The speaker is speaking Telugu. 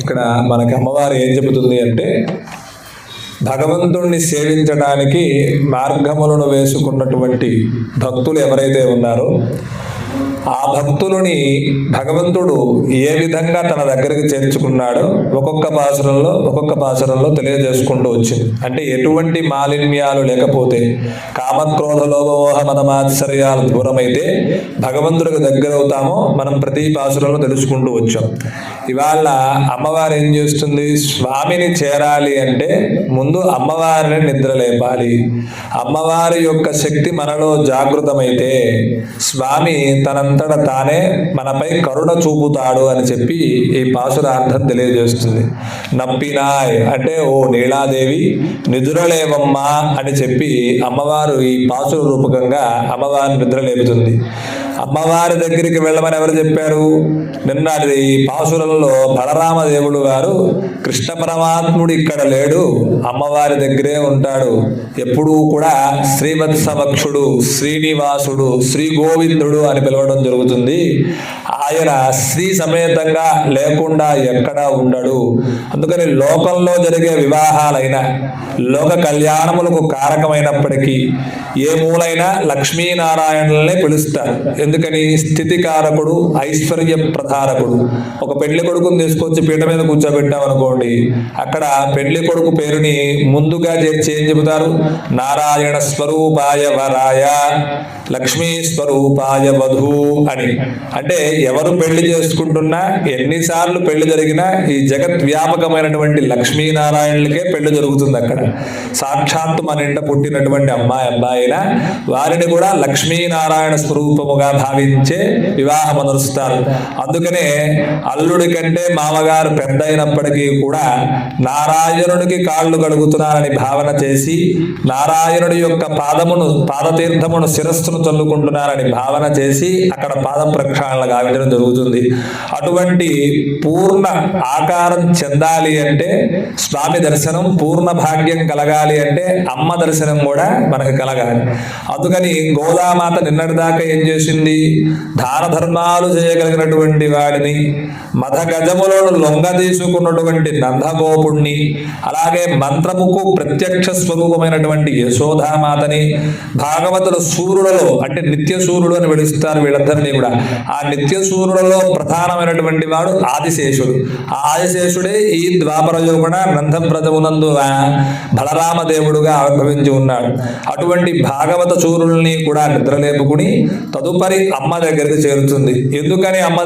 ఇక్కడ మనకి అమ్మవారు ఏం చెబుతుంది అంటే భగవంతుణ్ణి సేవించడానికి మార్గములను వేసుకున్నటువంటి భక్తులు ఎవరైతే ఉన్నారో ఆ భక్తులని భగవంతుడు ఏ విధంగా తన దగ్గరికి చేర్చుకున్నాడో ఒక్కొక్క పాసురంలో ఒక్కొక్క పాసురంలో తెలియజేసుకుంటూ వచ్చింది. అంటే ఎటువంటి మాలిన్యాలు లేకపోతే కామక్రోధ లోభమోహ మనమాశ్చర్యాలు దూరమైతే భగవంతుడికి దగ్గర అవుతామో మనం ప్రతి పాసురంలో తెలుసుకుంటూ వచ్చాం. ఇవాళ అమ్మవారు ఏం చేస్తుంది? స్వామిని చేరాలి అంటే ముందు అమ్మవారిని నిద్ర లేపాలి. అమ్మవారి యొక్క శక్తి మనలో జాగృతమైతే స్వామి తనంతట తానే మనపై కరుణ చూపుతాడు అని చెప్పి ఈ పాసురార్థం తెలియజేస్తుంది. నప్పినాయ్ అంటే ఓ నీలాదేవి నిద్రలేవమ్మా అని చెప్పి అమ్మవారు ఈ పాసుర రూపకంగా అమ్మవారిని నిద్రలేపుతుంది. అమ్మవారి దగ్గరికి వెళ్ళమని ఎవరు చెప్పారు? నిన్నది ఈ బలరామదేవుడు గారు కృష్ణ పరమాత్ముడు ఇక్కడ లేడు అమ్మవారి దగ్గరే ఉంటాడు. ఎప్పుడూ కూడా శ్రీమత్సమక్షుడు శ్రీనివాసుడు శ్రీ గోవిందుడు అని పిలవడం జరుగుతుంది. ఆయన శ్రీ సమేతంగా లేకుండా ఎక్కడా ఉండడు. అందుకని లోకంలో జరిగే వివాహాలైన లోక కళ్యాణములకు కారకమైనప్పటికీ ఏ మూలైనా లక్ష్మీనారాయణులనే పిలుస్తారు. ఎందుకని స్థితికారకుడు ఐశ్వర్య ప్రధారకుడు ఒక పెళ్ళి కొడుకుని తీసుకొచ్చి పీట మీద కూర్చోబెట్టామనుకోండి అక్కడ పెళ్ళి కొడుకు పేరుని ముందుగా చేర్చి ఏం చెబుతారు? నారాయణ స్వరూపాయ వరాయ లక్ష్మీ స్వరూపాయ వధు అని. అంటే ఎవరు పెళ్ళి చేసుకుంటున్నా ఎన్నిసార్లు పెళ్ళి జరిగినా ఈ జగత్ వ్యాపకమైనటువంటి లక్ష్మీనారాయణులకే పెళ్ళి జరుగుతుంది అక్కడ. సాక్షాత్తు మన ఇంట పుట్టినటువంటి అమ్మాయి అబ్బాయిన వారిని కూడా లక్ష్మీనారాయణ స్వరూపముగా భావించే వివాహం అనరుస్తారు అందుకనే అల్లుడి కంటే మామగారు పెద్ద అయినప్పటికీ కూడా నారాయణుడికి కాళ్ళు కడుగుతున్నారని భావన చేసి నారాయణుడి యొక్క పాదమును పాదతీర్థమును శిరస్సును చల్లుకుంటున్నారని భావన చేసి అక్కడ పాద ప్రక్షాళన గావించడం జరుగుతుంది. అటువంటి పూర్ణ ఆకారం చెందాలి అంటే స్వామి దర్శనం పూర్ణ భాగ్యం కలగాలి అంటే అమ్మ దర్శనం కూడా మనకు కలగాలి. అందుకని గోదామాత నిన్నటిదాకా ఏం చేసింది? దాన దానధర్మాలు చేయగలిగినటువంటి వాడిని మత గజములను లొంగ తీసుకున్నటువంటి నందగోపుణ్ణి అలాగే మంత్రముకు ప్రత్యక్ష స్వరూపమైనటువంటి యశోధామాతని భాగవతుల సూర్యులలో అంటే నిత్య సూర్యుడు అని పిలుస్తారు వీళ్ళందరినీ కూడా. ఆ నిత్య సూర్యులలో ప్రధానమైనటువంటి వాడు ఆదిశేషుడు. ఆ ఆదిశేషుడే ఈ ద్వాపర యుగన నందవ్రతమునందు ఆ ఆవిర్భవించి ఉన్నాడు. అటువంటి భాగవత సూర్యుల్ని కూడా నిద్రలేపుకుని తదుపరి అమ్మ దగ్గరికి చేరుతుంది. ఎందుకని అమ్మ